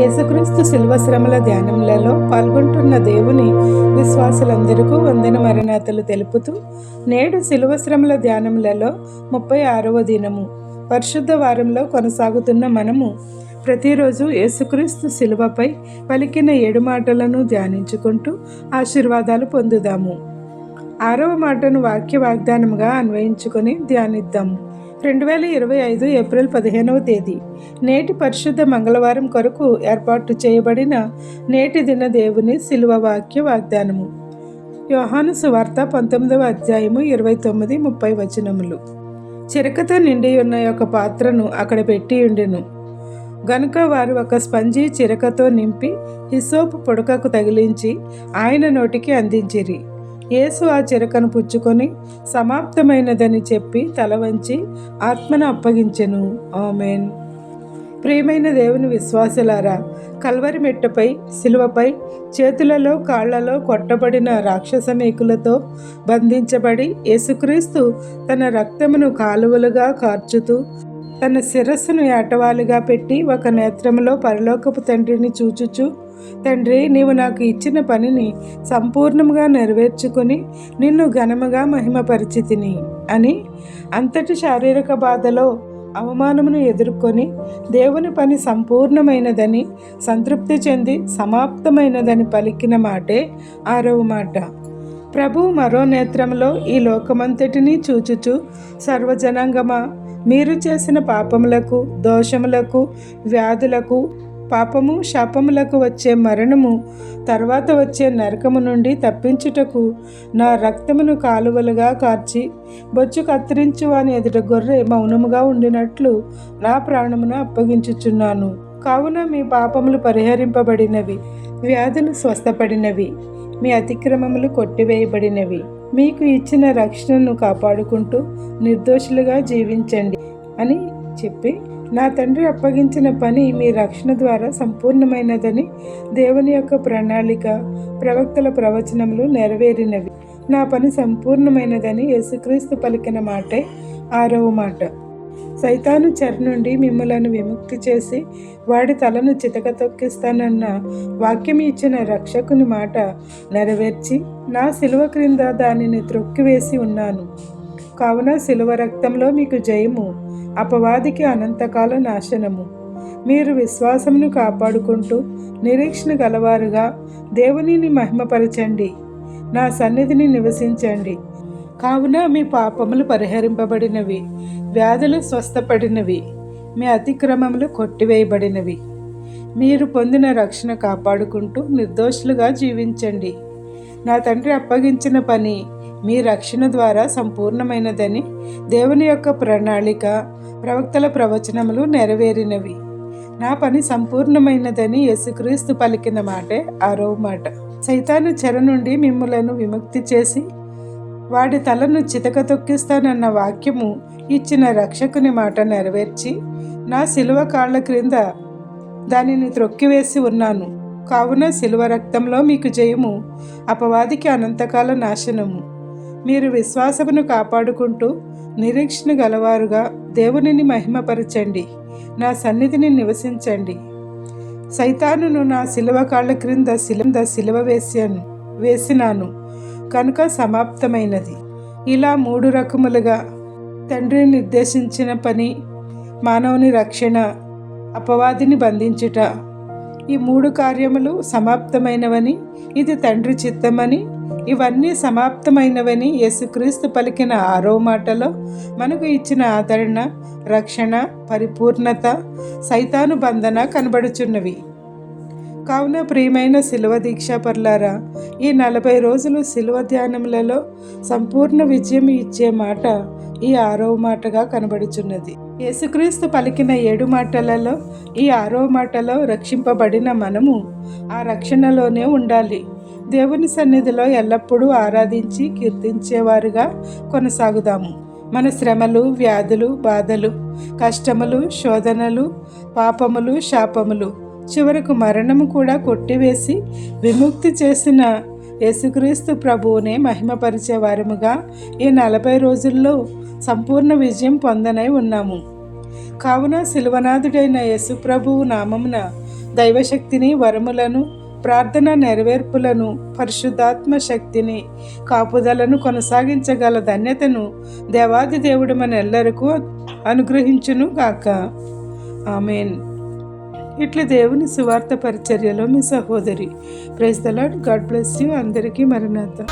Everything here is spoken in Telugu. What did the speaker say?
యేసుక్రీస్తు శిల్వ శ్రమల ధ్యానములలో పాల్గొంటున్న దేవుని విశ్వాసులందరికీ వందన మరణాతలు తెలుపుతూ నేడు శిలువ శ్రమల ధ్యానములలో ముప్పై ఆరవ దినము. పరిశుద్ధ వారంలో కొనసాగుతున్న మనము ప్రతిరోజు యేసుక్రీస్తు శిలువపై పలికిన ఏడు మాటలను ధ్యానించుకుంటూ ఆశీర్వాదాలు పొందుదాము. ఆరవ మాటను వాక్య వాగ్దానముగా అన్వయించుకొని ధ్యానిద్దాము. రెండు వేల ఇరవై ఐదు ఏప్రిల్ పదిహేనవ తేదీ నేటి పరిశుద్ధ మంగళవారం కొరకు ఏర్పాటు చేయబడిన నేటి దిన దేవుని శిలువ వాక్య వాగ్దానము. యోహాను సువార్త పంతొమ్మిదవ అధ్యాయము ఇరవై తొమ్మిది ముప్పై వచనములు. చిరకతో నిండి ఉన్న ఒక పాత్రను అక్కడ పెట్టి ఉండెను. గనుక వారు ఒక స్పంజి చిరకతో నింపి హిసోపు పొడకకు తగిలించి ఆయన నోటికి అందించిరి. యేసు ఆ చిరకను పుచ్చుకొని సమాప్తమైనదని చెప్పి తల వంచి ఆత్మను అప్పగించెను. ఆమెన్. ప్రియమైన దేవుని విశ్వాసులారా కల్వరి మెట్టపై శిలువపై చేతులలో కాళ్ళలో కొట్టబడిన రాక్షస మేకులతో బంధించబడి యేసుక్రీస్తు తన రక్తమును కాలువలుగా కార్చుతూ తన శిరస్సును ఏటవాలుగా పెట్టి ఒక నేత్రములో పరలోకపు తండ్రిని చూచుచు తండ్రి నీవు నాకు ఇచ్చిన పనిని సంపూర్ణముగా నెరవేర్చుకొని నిన్ను ఘనముగా మహిమపరిచితిని అని అంతటి శారీరక బాధలో అవమానమును ఎదుర్కొని దేవుని పని సంపూర్ణమైనదని సంతృప్తి చెంది సమాప్తమైనదని పలికిన మాటే ఆరవ మాట. ప్రభు మరో నేత్రంలో ఈ లోకమంతటినీ చూచుచు సర్వజనాంగమా? మీరు చేసిన పాపములకు దోషములకు వ్యాధులకు పాపము శాపములకు వచ్చే మరణము తర్వాత వచ్చే నరకము నుండి తప్పించుటకు నా రక్తమును కాలువలుగా కార్చి బొచ్చు కత్తిరించు అని ఎదుట గొర్రె మౌనముగా ఉండినట్లు నా ప్రాణమును అప్పగించుచున్నాను. కావున మీ పాపములు పరిహరింపబడినవి వ్యాధులు స్వస్థపడినవి మీ అతిక్రమములు కొట్టివేయబడినవి. మీకు ఇచ్చిన రక్షణను కాపాడుకుంటూ నిర్దోషులుగా జీవించండి అని చెప్పి నా తండ్రి అప్పగించిన పని మీ రక్షణ ద్వారా సంపూర్ణమైనదని దేవుని యొక్క ప్రణాళిక ప్రవక్తల ప్రవచనములు నెరవేరినవి. నా పని సంపూర్ణమైనదని యేసుక్రీస్తు పలికిన మాటే ఆరవ మాట. సైతాను చెర నుండి మిమ్మలను విముక్తి చేసి వాడి తలను చితక తొక్కిస్తానన్న వాక్యం ఇచ్చిన రక్షకుని మాట నెరవేర్చి నా శిలువ క్రింద దానిని త్రొక్కివేసి ఉన్నాను. కావున శిలువ రక్తంలో మీకు జయము. అపవాదికి అనంతకాల నాశనము. మీరు విశ్వాసమును కాపాడుకుంటూ నిరీక్షణ గలవారుగా దేవునిని మహిమపరచండి. నా సన్నిధిని నివసించండి. కావున మీ పాపములు పరిహరింపబడినవి. వ్యాధులు స్వస్థపడినవి. మీ అతిక్రమములు కొట్టివేయబడినవి. మీరు పొందిన రక్షణ కాపాడుకుంటూ నిర్దోషులుగా జీవించండి. నా తండ్రి అప్పగించిన పని మీ రక్షణ ద్వారా సంపూర్ణమైనదని దేవుని యొక్క ప్రణాళిక ప్రవక్తల ప్రవచనములు నెరవేరినవి. నా పని సంపూర్ణమైనదని యేసుక్రీస్తు పలికిన మాటే ఆరో మాట. సైతాను చెర నుండి మిమ్ములను విముక్తి చేసి వాడి తలను చితక తొక్కిస్తానన్న వాక్యము ఇచ్చిన రక్షకుని మాట నెరవేర్చి నా శిలువ కాళ్ళ క్రింద దానిని త్రొక్కివేసి ఉన్నాను. కావున శిలువ రక్తంలో మీకు జయము అపవాదికి అనంతకాల నాశనము. మీరు విశ్వాసమును కాపాడుకుంటూ నిరీక్షణ గలవారుగా దేవునిని మహిమపరచండి. నా సన్నిధిని నివసించండి. సైతానును నా శిలువ కాళ్ళ క్రింద శిలంద శిలువ వేసాను వేసినాను. కనుక సమాప్తమైనది. ఇలా మూడు రకములుగా తండ్రిని నిర్దేశించిన పని మానవుని రక్షణ అపవాదిని బంధించుట ఈ మూడు కార్యములు సమాప్తమైనవని ఇది తండ్రి చిత్తమని ఇవన్నీ సమాప్తమైనవని యేసుక్రీస్తు పలికిన ఆరో మాటలో మనకు ఇచ్చిన ఆదరణ రక్షణ పరిపూర్ణత సైతాను బంధన కనబడుచున్నవి. కావున ప్రియమైన శిలువ దీక్షాపర్లారా ఈ నలభై రోజులు శిలువ ధ్యానములలో సంపూర్ణ విజయం ఇచ్చే మాట ఈ ఆరో మాటగా కనబడుచున్నది. యేసుక్రీస్తు పలికిన ఏడు మాటలలో ఈ ఆరో మాటలో రక్షింపబడిన మనము ఆ రక్షణలోనే ఉండాలి. దేవుని సన్నిధిలో ఎల్లప్పుడూ ఆరాధించి కీర్తించేవారుగా కొనసాగుదాము. మన శ్రమలు వ్యాధులు బాధలు కష్టములు శోధనలు పాపములు శాపములు చివరకు మరణము కూడా కొట్టివేసి విముక్తి చేసిన యేసుక్రీస్తు ప్రభువునే మహిమపరిచే వారముగా ఈ నలభై రోజుల్లో సంపూర్ణ విజయం పొందనై ఉన్నాము. కావున శిల్వనాథుడైన యేసు ప్రభువు నామమున దైవశక్తిని వరములను ప్రార్థన నెరవేర్పులను పరిశుద్ధాత్మ శక్తిని కాపుదలను కొనసాగించగల ధన్యతను దేవాది దేవుడు మన ఎల్లరికూ అనుగ్రహించును గాక. ఆమెన్. ఇట్లా దేవుని సువార్త పరిచర్యలో మీ సహోదరి. Praise the Lord God bless you. అందరికీ మరణాత